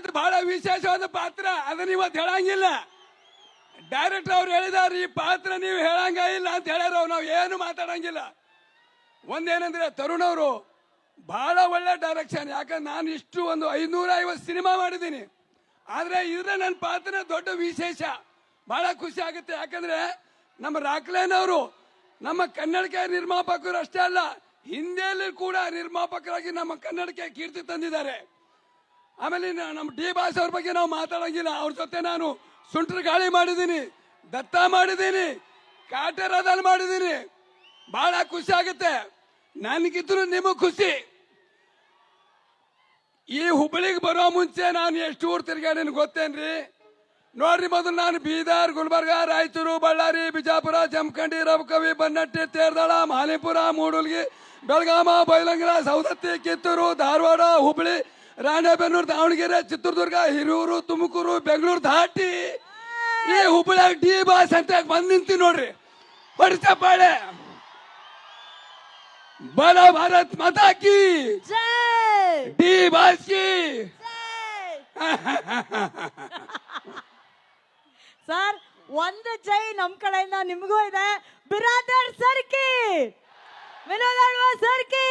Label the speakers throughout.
Speaker 1: ಇದು ಬಹಳ ವಿಶೇಷವಾದ ಪಾತ್ರ. ಅದನ್ನ ಇವತ್ತು ಹೇಳಂಗಿಲ್ಲ. ಡೈರೆಕ್ಟರ್ ಅವ್ರು ಹೇಳಿದಾರೆ, ಈ ಪಾತ್ರ ನೀವು ಹೇಳಂಗ ಇಲ್ಲ ಅಂತ ಹೇಳ್ಯಾರ. ನಾವು ಏನು ಮಾತಾಡಂಗಿಲ್ಲ. ಒಂದೇನಂದ್ರೆ ತರುಣ್ ಅವರು ಬಹಳ ಒಳ್ಳೆ ಡೈರೆಕ್ಷನ್ ಯಾಕಂದ್ರೆ ನಾನು ಇಷ್ಟು ಒಂದು ಐನೂರ ಐವತ್ತು ಸಿನಿಮಾ ಮಾಡಿದ್ದೀನಿ. ಆದ್ರೆ ಇದ್ರೆ ನನ್ನ ಪಾತ್ರ ದೊಡ್ಡ ವಿಶೇಷ. ಬಹಳ ಖುಷಿ ಆಗುತ್ತೆ. ಯಾಕಂದ್ರೆ ನಮ್ಮ ರಾಕ್ಲೇನ್ ಅವರು ನಮ್ಮ ಕನ್ನಡಕ್ಕೆ ನಿರ್ಮಾಪಕರು ಅಷ್ಟೇ ಅಲ್ಲ, ಹಿಂದಿಯಲ್ಲಿ ಕೂಡ ನಿರ್ಮಾಪಕರಾಗಿ ನಮ್ಮ ಕನ್ನಡಕ್ಕೆ ಕೀರ್ತಿ ತಂದಿದ್ದಾರೆ. ಆಮೇಲೆ ನಮ್ಮ ಡಿ ಬಾಸ್ ಅವ್ರ ಬಗ್ಗೆ ನಾವು ಮಾತಾಡೋಂಗಿಲ್ಲ. ಅವ್ರ ಜೊತೆ ನಾನು ಸುಂಟ್ರ ಗಾಳಿ ಮಾಡಿದ್ದೀನಿ ದತ್ತ ಮಾಡಿದ್ದೀನಿ ಕಾಟರಾದಲ್ಲಿ ಮಾಡಿದ್ದೀನಿ ಬಹಳ ಖುಷಿ ಆಗುತ್ತೆ. ನನಗಿದ್ರು ನಿಮಗೆ ಖುಷಿ. ಈ ಹುಬ್ಬಳ್ಳಿಗೆ ಬರೋ ಮುಂಚೆ ನಾನು ಎಷ್ಟು ಊರು ತಿರ್ಗಾಡೀನಿ ಗೊತ್ತೇನ್ರಿ? ನೋಡ್ರಿ ಮೊದಲು ನಾನು ಬೀದರ್, ಗುಲ್ಬರ್ಗ, ರಾಯಚೂರು, ಬಳ್ಳಾರಿ, ಬಿಜಾಪುರ, ಜಮಖಂಡಿ ರಬಕವಿ ಬನ್ನಟ್ಟಿ, ತೇರ್ದಾಳ, ಮಾಲಿಪುರ, ಮೂಡುಲ್ಗಿ, ಬೆಳಗಾಮ ಬೈಲಂಗಲ ಸೌದತ್ತಿ ಕಿತ್ತೂರು, ಧಾರವಾಡ ಹುಬ್ಬಳ್ಳಿ ರಾಣೆಬೆನ್ನೂರು ದಾವಣಗೆರೆ ಚಿತ್ರದುರ್ಗ ಹಿರಿಯೂರು ತುಮಕೂರು ಬೆಂಗಳೂರು ದಾಟಿ ಈ ಹುಬ್ಬಳ್ಳಿಯಾಗ ಡಿ ಬಾಸ್ ಅಂತ ಬಂದು ನಿಂತಿ ನೋಡ್ರಿ. ಹೊಡಿಸಪ್ಪಾಳೆ. ಬಲ ಭಾರತ್ ಮಾತಾ ಕಿ.
Speaker 2: ಜೈ.
Speaker 1: ಡಿ ಬಾಸ್ ಕಿ.
Speaker 2: ಜೈ ಸರ್ ಒಂದು ಜೈ ನಮ್ ಕಡೆಯಿಂದ ನಿಮಗೂ ಇದೆ. Biradar Sarki Vinod Sarki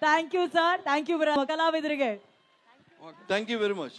Speaker 2: thank you sir thank you ಕಲಾವಿದರಿಗೆ
Speaker 3: ಥ್ಯಾಂಕ್ ಯು ವೆರಿ ಮಚ್